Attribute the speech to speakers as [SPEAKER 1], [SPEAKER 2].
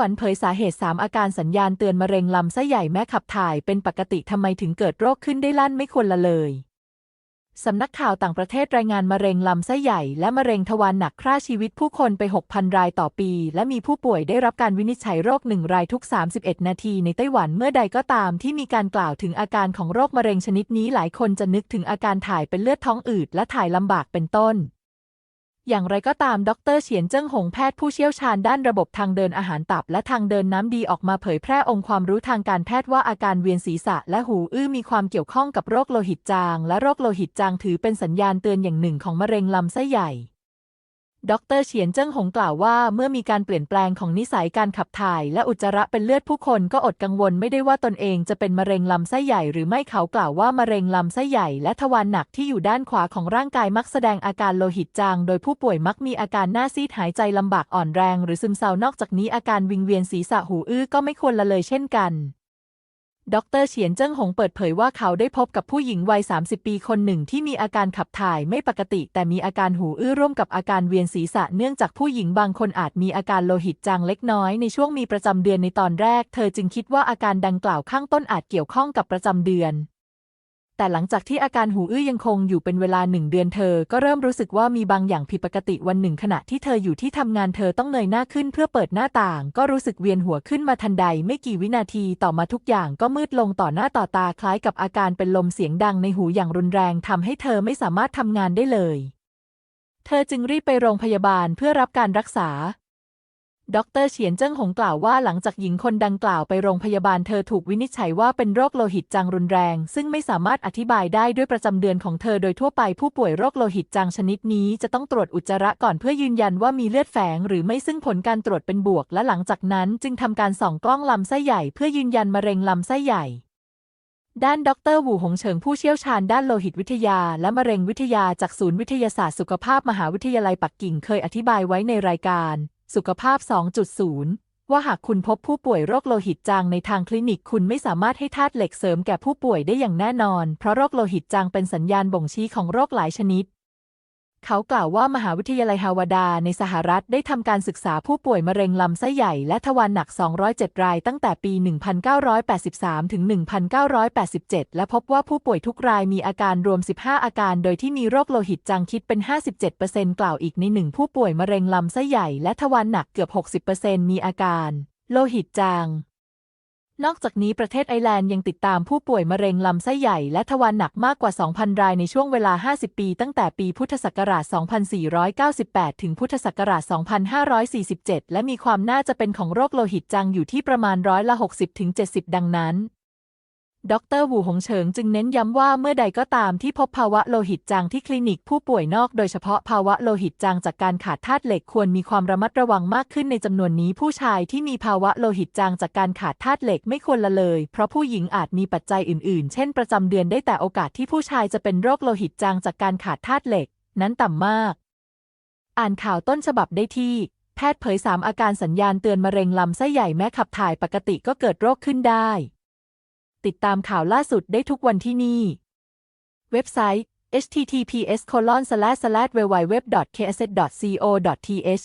[SPEAKER 1] หวันเผยสาเหตุ 3 อาการสัญญาณเตือนมะเร็งลำไส้ใหญ่แม่ขับถ่ายเป็นปกติทำไมถึงเกิดโรคขึ้นได้ลั่นไม่ควรละเลยสำนักข่าวต่างประเทศรายงานมะเร็งลำไส้ใหญ่และมะเร็งทวารหนักฆ่าชีวิตผู้คนไป 6,000 รายต่อปี และมีผู้ป่วยได้รับการวินิจฉัยโรคหนึ่งรายทุก 31 นาทีในไต้หวันเมื่อใดก็ตามที่มีการกล่าวถึงอาการของโรคมะเร็งชนิดนี้หลายคนจะนึกถึงอาการถ่ายเป็นเลือดท้องอืดและถ่ายลำบากเป็นต้น อย่างไรก็ตาม ดรเฉียนเจิ้งหงแพทย์ผู้เชี่ยวชาญด้านระบบทางเดินอาหารตับ และทางเดินน้ำดีออกมาเผยแพร่องค์ความรู้ทางการแพทย์ว่าอาการเวียนศีรษะและหูอื้อมีความเกี่ยวข้องกับโรคโลหิตจาง และโรคโลหิตจางถือเป็นสัญญาณเตือนอย่างหนึ่งของมะเร็งลำไส้ใหญ่ ดรเฉียนเจิ้งหงกล่าวว่าเมื่อมีการเปลี่ยนแปลงของนิสัยการขับถ่ายและอุจจาระเป็นเลือดผู้คนก็อดกังวลไม่ได้ว่าตนเองจะเป็นมะเร็งลำไส้ใหญ่หรือไม่เขากล่าวว่ามะเร็งลำไส้ใหญ่และทวารหนักที่อยู่ด้านขวาของร่างกายมักแสดงอาการโลหิตจางโดยผู้ป่วยมักมีอาการหน้าซีดหายใจลำบากอ่อนแรงหรือซึมเศร้านอกจากนี้อาการวิงเวียนศีรษะหูอื้อก็ไม่ควรละเลยเช่นกัน ดรเฉียนเจิ้งหงเปิดเผยว่าเขาได้พบกับผู้หญิงวัย 30 ปีคนหนึ่งที่มีอาการขับถ่ายไม่ปกติ แต่มีอาการหูอื้อร่วมกับอาการเวียนศีรษะเนื่องจากผู้หญิงบางคนอาจมีอาการโลหิตจางเล็กน้อยในช่วงมีประจำเดือนในตอนแรก เธอจึงคิดว่าอาการดังกล่าวข้างต้นอาจเกี่ยวข้องกับประจำเดือน แต่หลังจากที่อาการหูอื้อยังคงอยู่เป็นเวลาหนึ่งเดือนเธอ ก็เริ่มรู้สึกว่ามีบางอย่างผิดปกติวันหนึ่งขณะที่เธออยู่ที่ทำงานเธอต้องเงยหน้าขึ้นเพื่อเปิดหน้าต่าง ก็รู้สึกเวียนหัวขึ้นมาทันใด ไม่กี่วินาทีต่อมาทุกอย่างก็มืดลงต่อหน้าต่อตาคล้ายกับอาการเป็นลมเสียงดังในหูอย่างรุนแรงทำให้เธอไม่สามารถทำงานได้เลย เธอจึงรีบไปโรงพยาบาลเพื่อรับการรักษา ดรเฉียนเจิ้งหงกล่าวว่าหลังจากหญิงคนดังกล่าวไปโรงพยาบาลเธอถูกวินิจฉัยว่าเป็นโรคโลหิตจางรุนแรง ซึ่งไม่สามารถอธิบายได้ด้วยประจำเดือนของเธอโดยทั่วไปผู้ป่วยโรคโลหิตจางชนิดนี้จะต้องตรวจอุจจาระก่อนเพื่อยืนยันว่ามีเลือดแฝง หรือไม่ซึ่งผลการตรวจเป็นบวก และหลังจากนั้นจึงทำการส่องกล้องลำไส้ใหญ่เพื่อยืนยันมะเร็งลำไส้ใหญ่ด้านดรหูหงเฉิงผู้เชี่ยวชาญด้านโลหิตวิทยา และมะเร็งวิทยาจากศูนย์วิทยาศาสตร์สุขภาพมหาวิทยาลัยปักกิ่งเคยอธิบายไว้ในรายการ สุขภาพ 2.0 ว่าหากคุณพบผู้ป่วยโรคโลหิตจางในทางคลินิก คุณไม่สามารถให้ธาตุเหล็กเสริมแก่ผู้ป่วยได้อย่างแน่นอน เพราะโรคโลหิตจางเป็นสัญญาณบ่งชี้ของโรคหลายชนิด เขากล่าวว่ามหาวิทยาลัยฮาวาดาในสหรัฐได้ทำการศึกษาผู้ป่วยมะเร็งลำไส้ใหญ่และทวารหนัก 207 รายตั้งแต่ปี 1983 ถึง 1987 และพบว่าผู้ป่วยทุกรายมีอาการรวม 15 อาการ โดยที่มีโรคโลหิตจางคิดเป็น 57%กล่าวอีกในหนึ่งผู้ป่วยมะเร็งลำไส้ใหญ่และทวารหนักเกือบ 60%มีอาการ โลหิตจาง นอกจากนี้ประเทศไอร์แลนด์ยังติดตามผู้ป่วยมะเร็งลำไส้ใหญ่และทวารหนักมากกว่า 2,000 รายในช่วงเวลา 50 ปี ตั้งแต่ปีพุทธศักราช 2498 ถึงพุทธศักราช 2547 และมีความน่าจะเป็นของโรคโลหิตจางอยู่ที่ประมาณร้อยละ 60-70 ดังนั้น ดรวูหงเฉิงจึงเน้นย้ำว่าเมื่อใดก็ตามที่พบภาวะโลหิตจางที่คลินิกผู้ป่วยนอกโดยเฉพาะภาวะโลหิตจางจากการขาดธาตุเหล็กควรมีความระมัดระวังมากขึ้นในจำนวนนี้ผู้ชายที่มีภาวะโลหิตจางจากการขาดธาตุเหล็กไม่ควรละเลย เพราะผู้หญิงอาจมีปัจจัยอื่นๆ เช่นประจำเดือนได้แต่โอกาสที่ผู้ชายจะเป็นโรคโลหิตจางจากการขาดธาตุเหล็ก นั้นต่ำมาก อ่านข่าวต้นฉบับได้ที่ แพทย์เผยสามอาการสัญญาณเตือนมะเร็งลำไส้ใหญ่แม้ขับถ่ายปกติก็เกิดโรคขึ้นได้ ติดตามข่าวล่าสุดได้ทุกวันที่นี่ เว็บไซต์ https://www.ksz.co.th